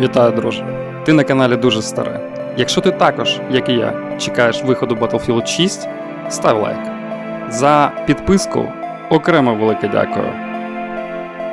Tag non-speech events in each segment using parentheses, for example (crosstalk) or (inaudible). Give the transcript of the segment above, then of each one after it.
Вітаю, друже. Ти на каналі дуже старе. Якщо ти також, як і я, чекаєш виходу Battlefield 6, став лайк. За підписку окремо велике дякую.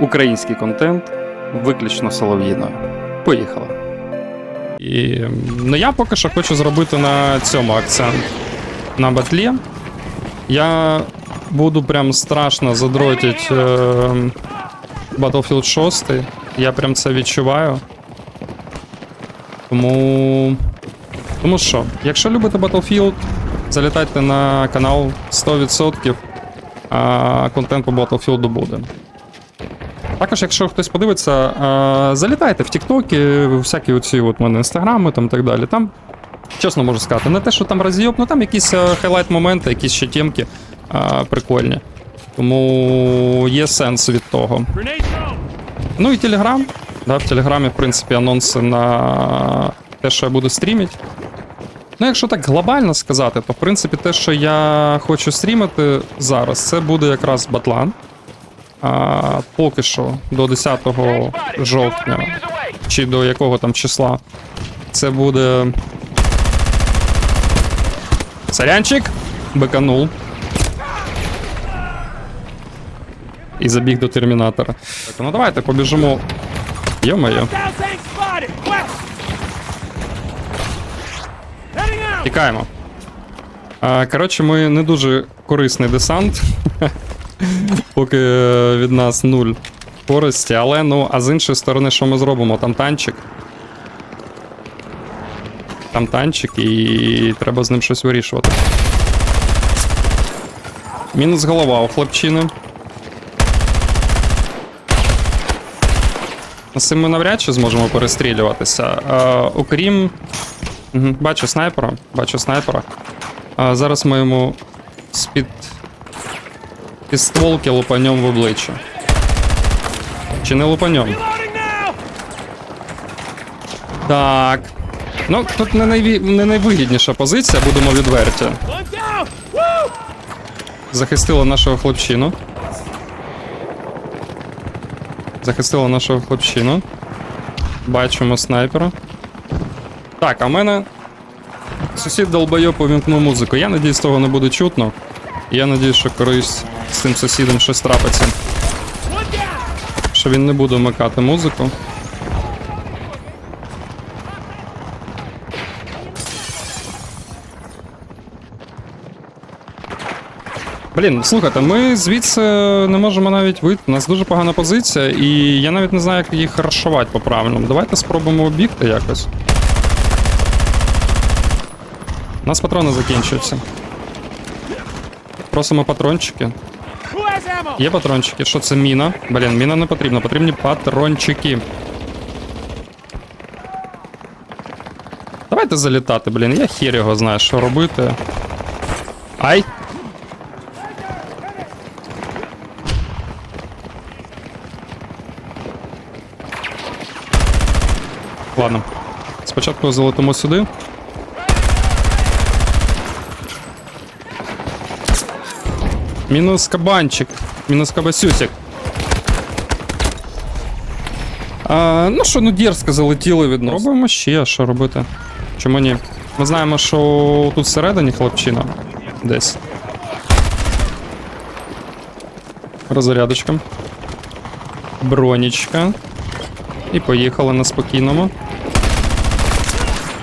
Український контент виключно солов'їною. Поїхали. І, ну я поки що хочу зробити на цьому акцент. На батлі. Я буду прям страшно задротить е, Battlefield 6. Я прям це відчуваю. Тому. Тому що, якщо любите Battlefield, залітайте на канал 100%, а контент по Battlefield буде. Також, якщо хтось подивиться, залітайте в Тіктоки, всякі оці от мене інстаграми там так далі. Там, чесно можу сказати, не те, що там роз'єб, ну там якісь хайлайт-моменти, якісь ще темки е, прикольні. Тому є сенс від того. Ну і Телеграм. Да, в Телеграмі, в принципі, анонси на те, що я буду стрімити. Ну, якщо так глобально сказати, то в принципі те, що я хочу стрімити зараз, це буде якраз Батлан. А, поки що до 10 жовтня, чи до якого там числа, це буде. Сарянчик! Беканул. І забіг до термінатора. Так, ну давайте побіжимо. Йо-моє. Тікаємо. Коротше, ми не дуже корисний десант. (laughs) Поки е, від нас нуль користі, але ну, а з іншої сторони, що ми зробимо? Там танчик. Там танчик, і треба з ним щось вирішувати. Мінус голова у хлопчини. З цим ми навряд чи зможемо перестрілюватися. А, окрім. Бачу снайпера. Бачу снайпера. А, зараз ми йому з-під. Із стволки лупанем в обличчя. Чи не лупанем? Так. Ну, тут не, найві... не найвигідніша позиція, будемо відверті. Захистила нашого хлопчину. Захистила нашого хлопчину. Бачимо снайпера. Так, а в мене. Сусід долбойоб увімкнув музику. Я надіюсь, того не буде чутно. Я надіюсь, що корись з цим сусідом щось трапиться. Що він не буде вмикати музику. Блін, слухайте, ми звідси не можемо навіть вийти. У нас дуже погана позиція, і я навіть не знаю, як їх розшивати по-правильному. Давайте спробуємо обігти якось. У нас патрони закінчуються. Просимо патрончики. Є патрончики. Що це міна? Блін, міна не потрібна, потрібні патрончики. Давайте залітати, блін. Я хір його знаю, що робити. Ай! Ладно. Спочатку залетимо сюди. Мінус кабанчик. Мінус кабасюсик. А, ну що, ну дерзко залетіли від нас. Робимо ще, що робити. Чому ні? Ми знаємо, що тут всередині хлопчина. Десь. Розрядочка. Бронічка. І поїхали на спокійному.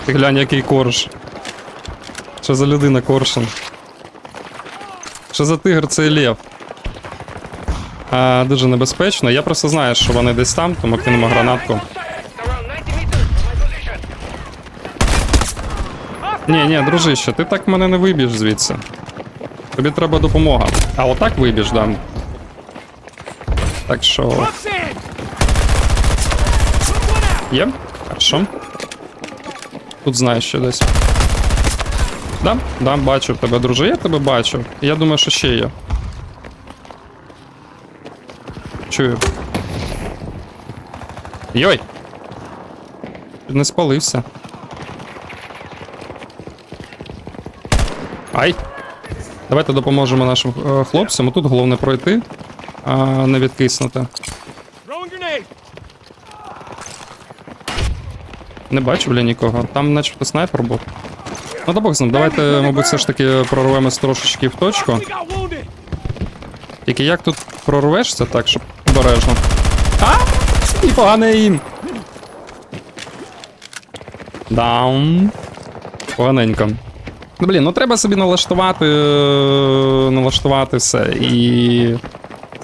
Ти глянь, який корж. Що за людина коршун? Що за тигр цей лев? А, дуже небезпечно. Я просто знаю, що вони десь там, тому кинемо гранатку. Around 90 meters from my position. Ні, ні, дружище, ти так мене не виб'єш звідси. Тобі треба допомога. А отак виб'єш, да. Так що. Є? Хорошо. Тут знаєш що десь. Да, да, бачу тебе, друже. Я тебе бачу. Я думаю, що ще є. Чую. Йой! Не спалився. Ай! Давайте допоможемо нашим е, хлопцям. Тут головне пройти, а не відкиснути. Не бачу, бля, нікого. Там начебто снайпер був. Ну да бог з ним, давайте, мабуть, все ж таки прорвемось трошечки в точку. Тільки як тут прорвешся так, щоб обережно. А! І поганий їм. Даун. Поганенько. Ну, блін, ну треба собі налаштувати. е, Налаштувати все. І.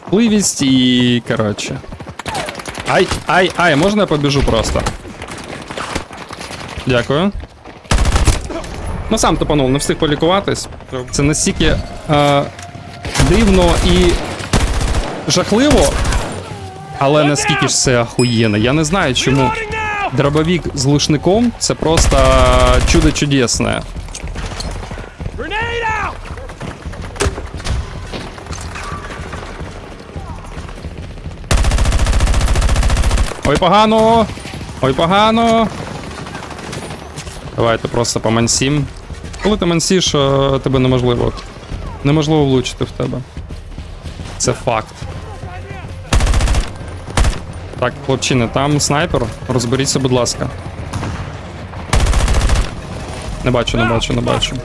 Впливість, і. коротше. Ай, ай, ай, можна я побіжу просто? Дякую. Ну сам тупанув, не встиг полікуватись. Це настільки е, дивно і жахливо. Але наскільки ж це ахуєнно. Я не знаю, чому дробовик з глушником це просто чудо чудесне. Ой, погано! Ой, погано! Давайте просто помансім. Коли ти мансиш, е, тебе неможливо. Неможливо влучити в тебе. Це факт. Так, хлопчини, там снайпер. Розберіться, будь ласка. Не бачу, не бачу, не бачу.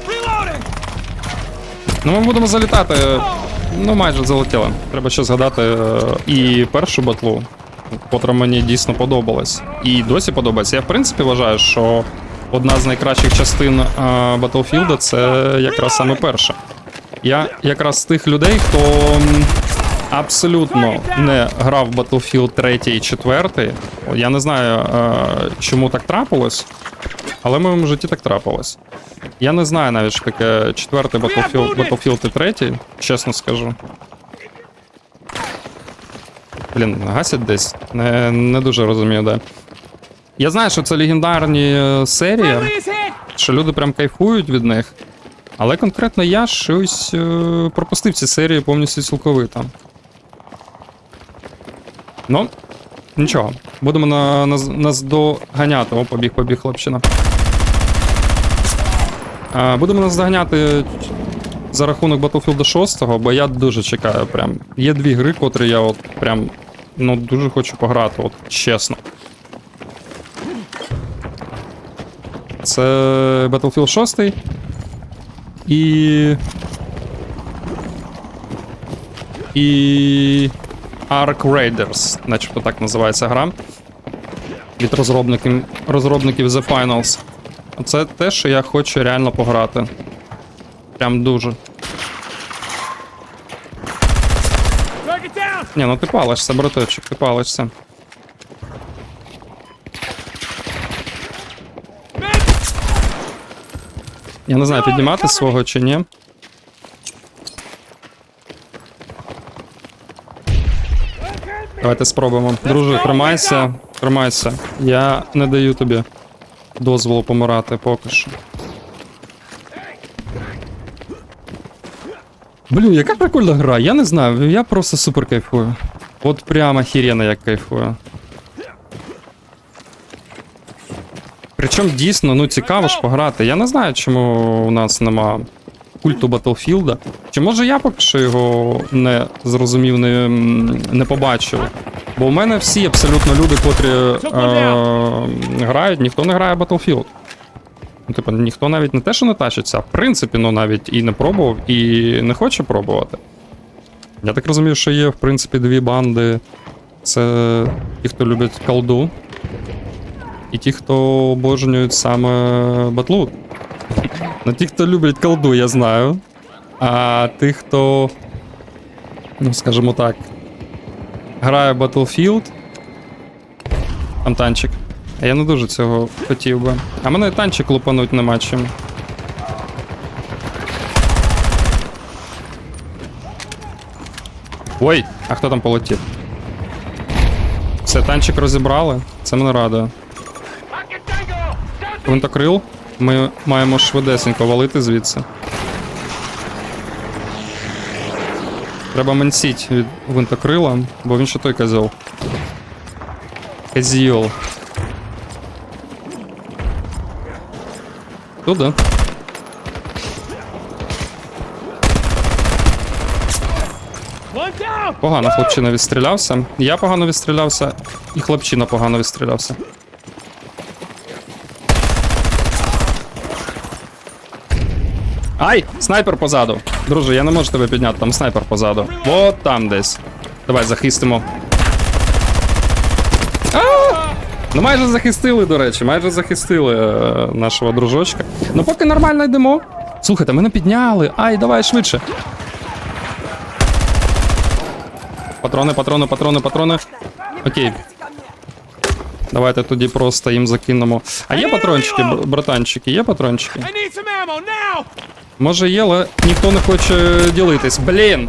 Ну, ми будемо залітати. Ну, майже залетіли. Треба ще згадати е, і першу батлу, котра мені дійсно подобалась. І досі подобається. Я в принципі вважаю, що одна з найкращих частин е, Battlefield це якраз саме перша. Я якраз з тих людей, хто абсолютно не грав в Battlefield 3 і 4. Я не знаю, е, чому так трапилось, але в моєму житті так трапилось. Я не знаю навіть, що таке четвертий Battlefield, Battlefield і третій, чесно скажу. Блін, гасять десь. Не, не дуже розумію, де. Я знаю, що це легендарні е, серії, що люди прям кайфують від них. Але конкретно я щось е, пропустив ці серії повністю цілковито. Ну, нічого. Будемо на, на, наздоганяти. О, побіг, побіг, хлопчина. А, будемо наздоганяти за рахунок Battlefield 6, бо я дуже чекаю. Прям. Є дві гри, котрі я от прям ну, дуже хочу пограти, от чесно. Це Battlefield 6 і. І. Ark Raiders, начебто так називається гра. Від розробників, розробників The Finals. Це те, що я хочу реально пограти. Прям дуже. Ні, ну ти палишся, браточок, ти палишся. Я не знаю, піднімати свого чи ні. Давайте спробуємо. Друже, тримайся, тримайся. Я не даю тобі дозволу помирати поки що. Блін, яка прикольна гра, я не знаю, я просто супер кайфую. От прямо хірена як кайфую. Причому дійсно ну цікаво ж пограти. Я не знаю, чому у нас нема культу Battlefield. Чи може я поки що його не зрозумів, не, не побачив. Бо у мене всі абсолютно люди, котрі е, грають, ніхто не грає Battlefield. Ну, типу, ніхто навіть не те, що не тащиться, а в принципі, ну навіть і не пробував, і не хоче пробувати. Я так розумію, що є, в принципі, дві банди. Це ті, хто любить колду, і ті, хто обожнюють саме батлут. Ну, ті, хто люблять колду, я знаю. А тих, хто, ну, скажімо так, грає Battlefield. Там танчик. А Я не дуже цього хотів би. А мене танчик лупануть нема чим. Ой, а хто там полетів? Все, танчик розібрали. Це мене радує. Pocket Гвинтокрил. Ми маємо швидесенько валити звідси. Треба мансіть від гвинтокрила, бо він ще той козел. Козіол. Туди. Погано хлопчина відстрілявся. Я погано відстрілявся, і хлопчина погано відстрілявся. Ай! Снайпер позаду. Друже, я не можу тебе підняти, там снайпер позаду. От там десь. Давай захистимо. Ну майже захистили, до речі, майже захистили е, нашого дружочка. Ну поки нормально йдемо. Слухайте, мене підняли. Ай, давай швидше. Патрони, патрони, патрони, патрони. Окей. Давайте тоді просто їм закинемо. А є патрончики, братанчики, є патрончики? Може є, але ніхто не хоче ділитись. Блін.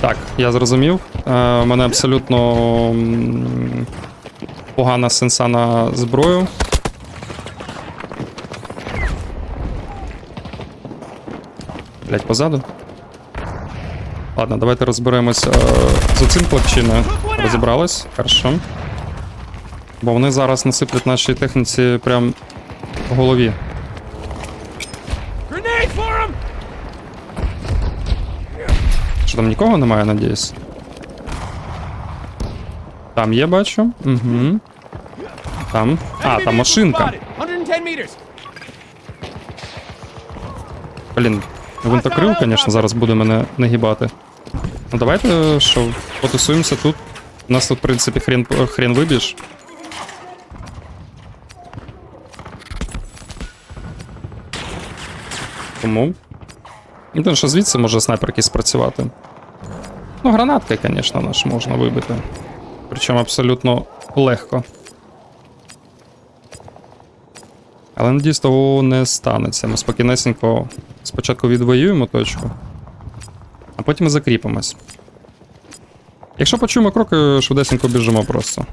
Так, я зрозумів. Е, у мене абсолютно погана сенса на зброю. Блять, позаду. Ладно, давайте розберемось е, з оцим хлопчиною. Розібрались? Хорошо. Бо вони зараз насиплять нашій техніці прям по голові. Що там нікого немає, надіюсь? Там є, бачу. Угу. Там. А, там машинка. spotted. 110 meters. Блін, гвинтокрил, звісно, зараз буде мене нагибати. Ну давайте що, потусуємося тут. У нас тут, в принципі, хрен, хрен вибіж. Тому. Ну, тому що звідси може снайперки спрацювати. Ну, гранаткою, звісно, наш можна вибити. Причому абсолютно легко. Але надіюсь, того не станеться. Ми спокійнесенько спочатку відвоюємо точку, а потім і закріпимось. Якщо почуємо кроки, швидесенько біжимо просто.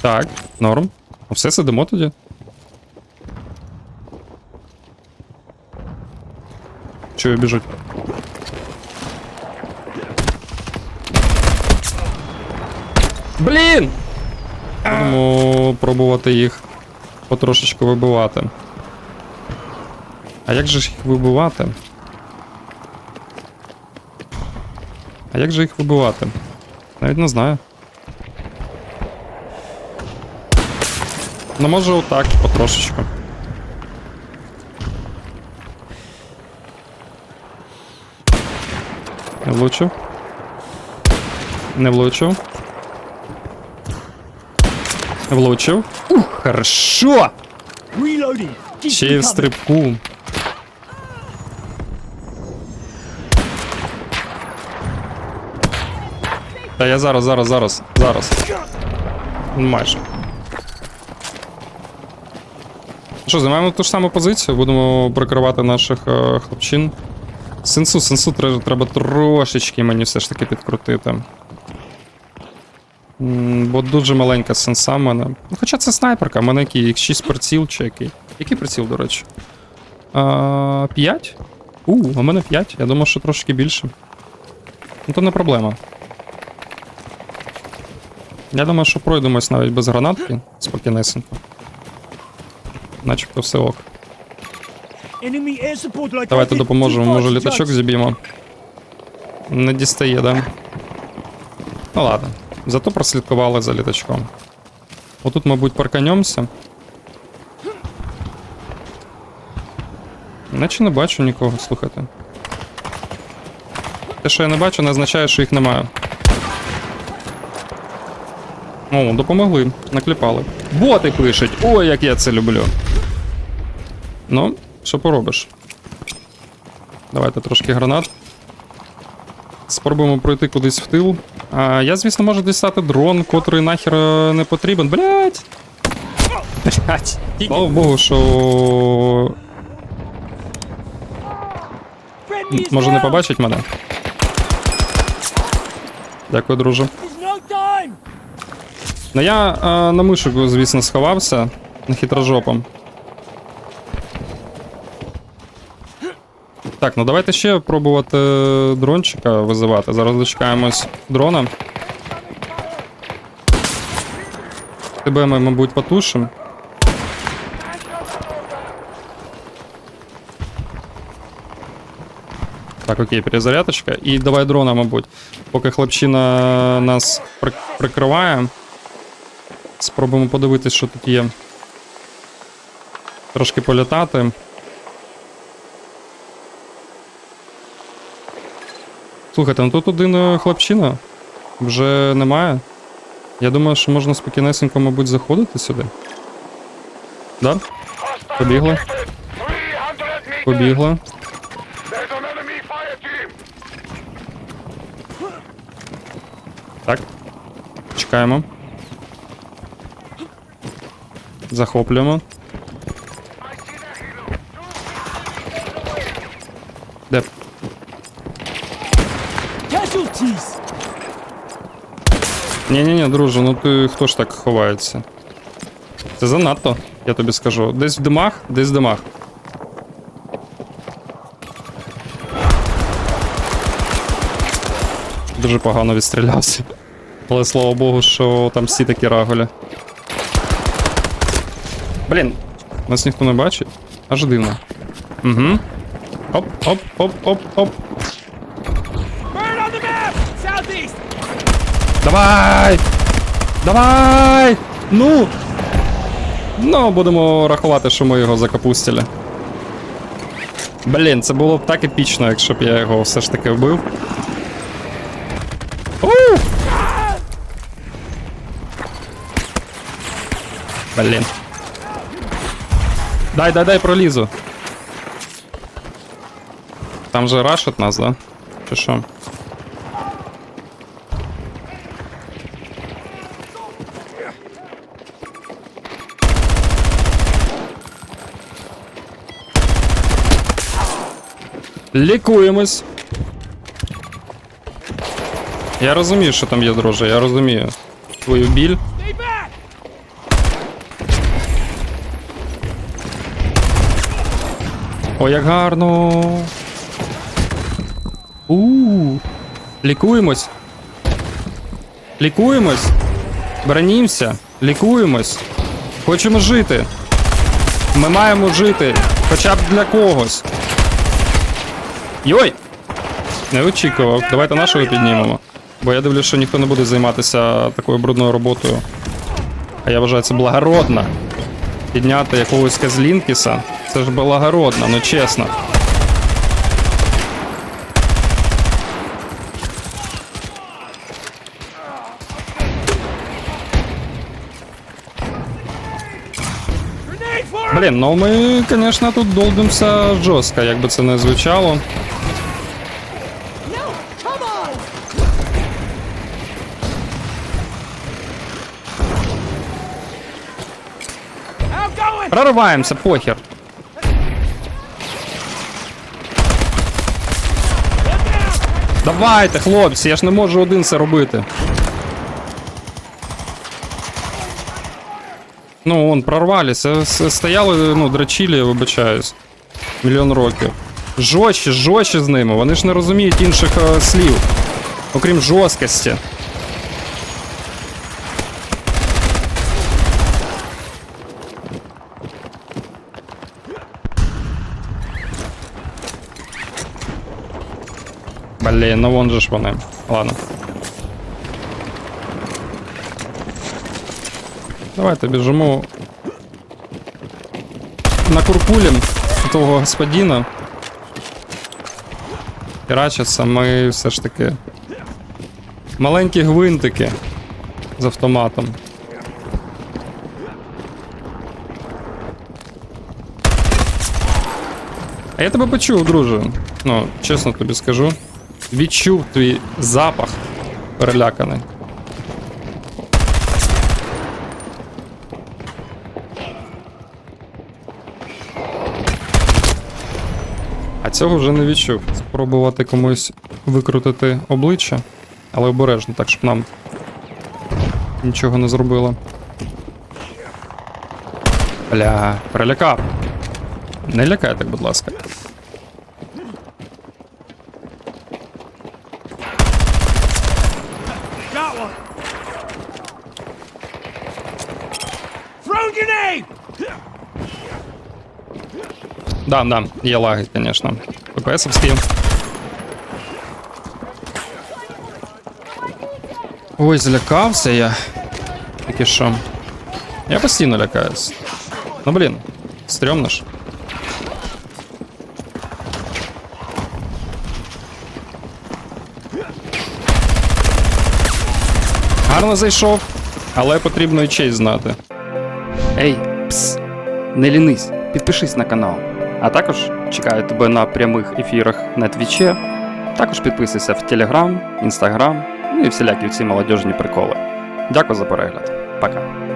Так, норм. Ну все, сидимо тоді. Чую, біжуть. Блін! Будемо пробувати їх потрошечку вибивати. А як же ж їх вибивати? А як же їх вибивати? Навіть не знаю. Ну може отак, потрошечку. Не влучив. Не влучив. Влучив. Ух, хорошо! Ще й в стрибку. Та я зараз, зараз, зараз, зараз. Ну, Майже. Що, займаємо ту ж саму позицію, будемо прикривати наших е, хлопчин. Сенсу, сенсу треба, трошечки мені все ж таки підкрутити. Бо дуже маленька сенса в мене. Ну, хоча це снайперка, в мене який X6 приціл чи який. Який приціл, до речі? А, 5? У, у мене 5. Я думав, що трошки більше. Ну то не проблема. Я думаю, що пройдемось навіть без гранатки. Спокійнесенько. Начебто все ок. Давайте допоможемо, може літачок зіб'ємо. Не дістає, да? Ну ладно. Зато прослідкували за літачком. Отут, мабуть, парканемося. Наче не бачу нікого, слухайте. Те, що я не бачу, не означає, що їх немає. О, допомогли, накліпали. Боти пишуть! Ой, як я це люблю. Ну, що поробиш? Давайте трошки гранат. Спробуємо пройти кудись в тил. А, я, звісно, можу дістати дрон, котрий нахер е, не потрібен. Блять! Блять! Слава Богу, що. Може не побачить мене. Дякую, друже. Ну я е, на мишику, звісно, сховався на хитрожопом. Так, ну давайте ще пробувати дрончика визивати. Зараз дочекаємось дрона. Тебе ми, мабуть, потушимо. Так, окей, перезарядочка. І давай дрона, мабуть. Поки хлопчина нас прикриває. Спробуємо подивитись, що тут є. трошки політати. Слухайте, ну тут один е, хлопчина вже немає. Я думаю, що можна спокійнесенько, мабуть, заходити сюди. Да? Побігли. Побігли. Так. Чекаємо. Захоплюємо. Де? Casualties! Ні-ні-ні, друже, ну ти хто ж так ховається? Це занадто, я тобі скажу. Десь в димах, десь в димах. Дуже погано відстрілявся. Але слава Богу, що там всі такі раголі. Блін, нас ніхто не бачить. Аж дивно. Угу. Оп, оп, оп, оп, оп. Давай! Давай! Ну! Ну, будемо рахувати, що ми його закапустили. Блін, це було б так епічно, якщо б я його все ж таки вбив. У! Блін. Дай, дай, дай пролізу. Там же рашить нас, да? Чи що? Лікуємось. Я розумію, що там є, друже, я розумію. Твою біль. О, як гарно. у Лікуємось. Лікуємось. Бронімся. Лікуємось. Хочемо жити. Ми маємо жити. Хоча б для когось. Йой! Не очікував. Давайте нашого піднімемо. Бо я дивлюсь, що ніхто не буде займатися такою брудною роботою. А я вважаю, це благородно. Підняти якогось Казлінкіса. Це ж благородно, ну чесно. Блін, ну ми, звісно, тут долбимося жорстко, як би це не звучало. Прориваємося, похер. Давайте, хлопці, я ж не можу один це робити. Ну, вон, прорвалися. С- Стояли, ну, драчілі, вибачаюсь. Мільйон років. Жорстче, жорстче з ними. Вони ж не розуміють інших е, слів. Окрім жорсткості. Блін, ну вон же ж вони. Ладно. Давайте біжимо. На куркулін того господина. Херачиться ми все ж таки. Маленькі гвинтики з автоматом. А я тебе почув, друже. Ну, чесно тобі скажу. Відчув твій запах переляканий. А цього вже не відчув. Спробувати комусь викрутити обличчя, але обережно, так, щоб нам нічого не зробило. Бля, перелякав. Не лякайте, будь ласка. Да, да, є лаги, звісно. ППСовські. Ой, злякався я. Таки що. Я постійно лякаюсь. Ну блін. Стрьомно ж. Гарно зайшов, але потрібно і честь знати. Ей, пс, не лінись, підпишись на канал. А також чекаю тебе на прямих ефірах на твіче. Також підписуйся в Телеграм, Інстаграм, ну і всілякі ці молодіжні приколи. Дякую за перегляд. Пока.